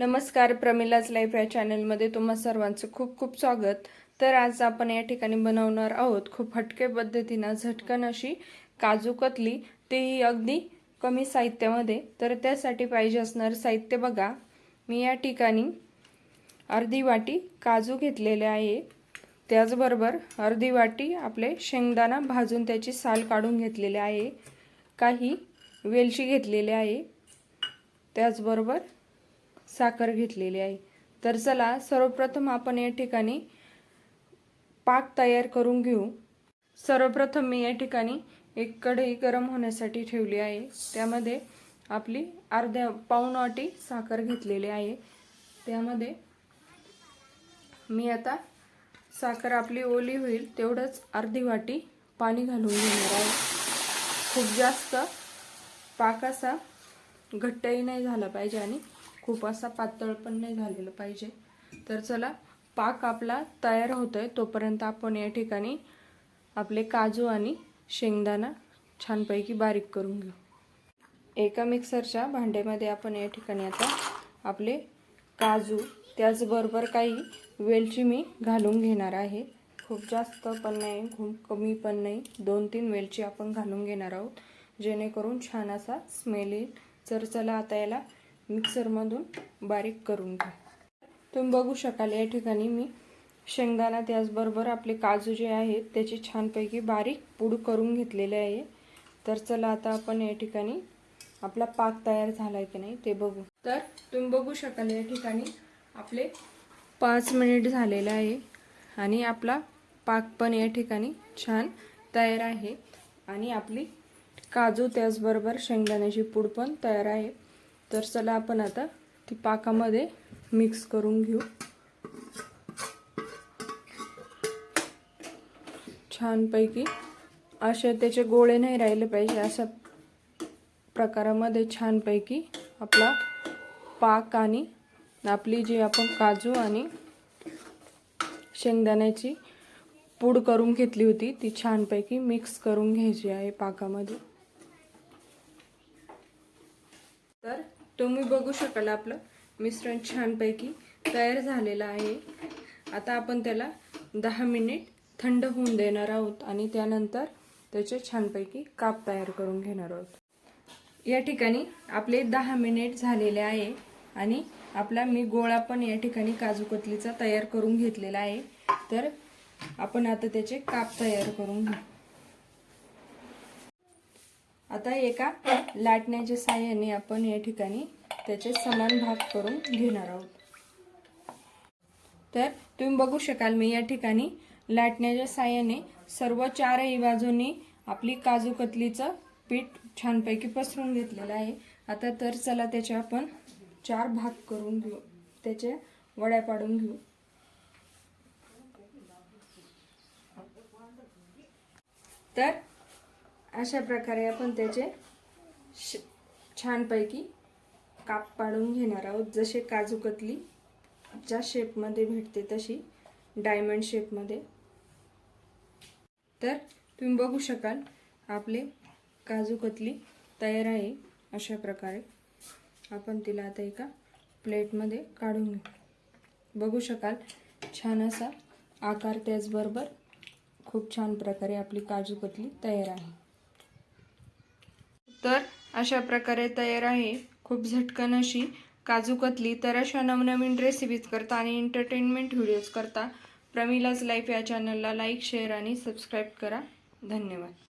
नमस्कार प्रमिलाज लाईफ या चॅनलमध्ये तुम्हा सर्वांचं खूप खूप स्वागत. तर आज आपण या ठिकाणी बनवणार आहोत खूप हटके पद्धतीनं झटकन अशी काजू कतली. तेही अगदी कमी साहित्यामध्ये. तर त्यासाठी पाहिजे असणारं साहित्य बघा. मी या ठिकाणी अर्धी वाटी काजू घेतलेले आहे. त्याचबरोबर अर्धी वाटी आपले शेंगदाणा भाजून त्याची साल काढून घेतलेले आहे. काही वेलची घेतलेली आहे. त्याचबरोबर साखर घेतलेली आहे. तर चला सर्वप्रथम आपण या ठिकाणी पाक तयार करून घेऊ. सर्वप्रथम मी या ठिकाणी एक कढई गरम होण्यासाठी ठेवली आहे. त्यामध्ये आपली अर्ध्या पाऊण वाटी साखर घेतलेली आहे. त्यामध्ये मी आता साखर आपली ओली होईल तेवढंच अर्धी वाटी पाणी घालून घेणार आहे. खूप जास्त पाक असा घट्टही नाही झाला पाहिजे आणि खूप असा पातळ पण नाही झालेलं पाहिजे. तर चला पाक आपला तयार होतोय. तोपर्यंत आपण या ठिकाणी आपले काजू आणि शेंगदाणा छानपैकी बारीक करून घेऊ. एका मिक्सरच्या भांड्यामध्ये आपण या ठिकाणी आता आपले काजू त्याचबरोबर काही वेलची मी घालून घेणार आहे. खूप जास्त पण नाही खूप कमी पण नाही. दोन तीन वेलची आपण घालून घेणार आहोत जेणेकरून छान असा स्मेल येईल. तर चला आता याला मिक्सरमधून बारीक करून घ्या. तुम्ही बघू शकाल या ठिकाणी मी शेंगदाणा त्याचबरोबर आपले काजू जे आहेत त्याची छानपैकी बारीक पूड करून घेतलेले आहे. तर चला आता आपण या ठिकाणी आपला पाक तयार झाला आहे की नाही ते बघू. तर तुम्ही बघू शकाल या ठिकाणी आपले पाच मिनिट झालेले आहे आणि आपला पाक पण या ठिकाणी छान तयार आहे. आणि आपली काजू त्याचबरोबर शेंगदाण्याची पूड पण तयार आहे. तर चला आपण आता ती पाकामध्ये मिक्स करून घेऊ. छानपैकी असे त्याचे गोळे नाही राहिले पाहिजे अशा प्रकारामध्ये छानपैकी आपला पाक आणि आपली जी आपण काजू आणि शेंगदाण्याची पूड करून घेतली होती ती छानपैकी मिक्स करून घ्यायची आहे पाकामध्ये. तर तुम्ही बघू शकाल आपलं. मिश्रण छानपैकी तयार झालेलं आहे. आता आपण त्याला दहा मिनिट थंड होऊन देणार आहोत आणि त्यानंतर त्याचे छानपैकी काप तयार करून घेणार आहोत. या ठिकाणी आपले दहा मिनिट झालेले आहे आणि आपला मी गोळा पण या ठिकाणी काजू कतलीचा तयार करून घेतलेला आहे. तर आपण आता त्याचे काप तयार करून घेऊ. आता एका लाटण्याच्या साह्याने आपण या ठिकाणी त्याचे समान भाग करून घेणार आहोत. तर तुम्ही बघू शकाल मी या ठिकाणी लाटण्याच्या साह्याने सर्व चारही बाजूंनी आपली काजू कतलीचं पीठ छानपैकी पसरून घेतलेलं आहे. आता तर चला त्याचे आपण चार भाग करून घेऊ. त्याच्या वड्या पाडून घेऊ. तर अशा प्रकारे आपण त्याचे श छानपैकी काप पाडून घेणार आहोत. जसे काजू कतली ज्या शेपमध्ये भेटते तशी डायमंड शेपमध्ये तर तुम्ही बघू शकाल आपले काजू कतली तयार आहे अशा प्रकारे. आपण तिला आता एका प्लेटमध्ये काढून घेऊ. बघू शकाल छान असा आकार त्याचबरोबर खूप छान प्रकारे आपली काजू कतली तयार आहे. तर अशा प्रकारे तयार आहे. खूप झटकन अशी काजू कतली तर अशा नवनवीन रेसिपीज करता आणि एंटरटेनमेंट व्हिडिओज करता. प्रमिलाज लाईफ या चॅनलला लाईक शेअर आणि सबस्क्राईब करा. धन्यवाद.